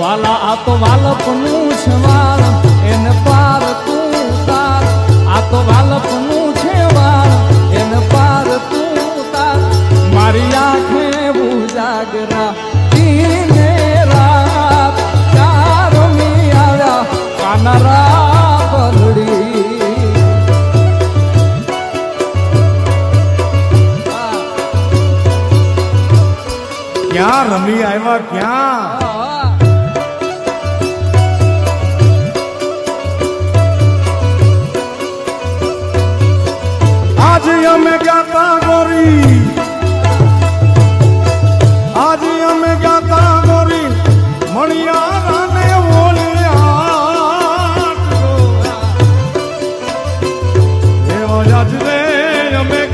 વાલા આ તો વાલપનું છે વાળ એને પાર તું તાર. આ તો વાલપનું છે વાળ એને પાર તું તાર. મારી આંખે ઉજાગરા દીને રાત. ચારમી આવ્યા કાનરા બલડી ક્યાં રમી આવ્યા ક્યાં? અમે ગાતા ગોરી આજે અમે ગાતા ગોરી મણિયા ને ઓળ્યા અમે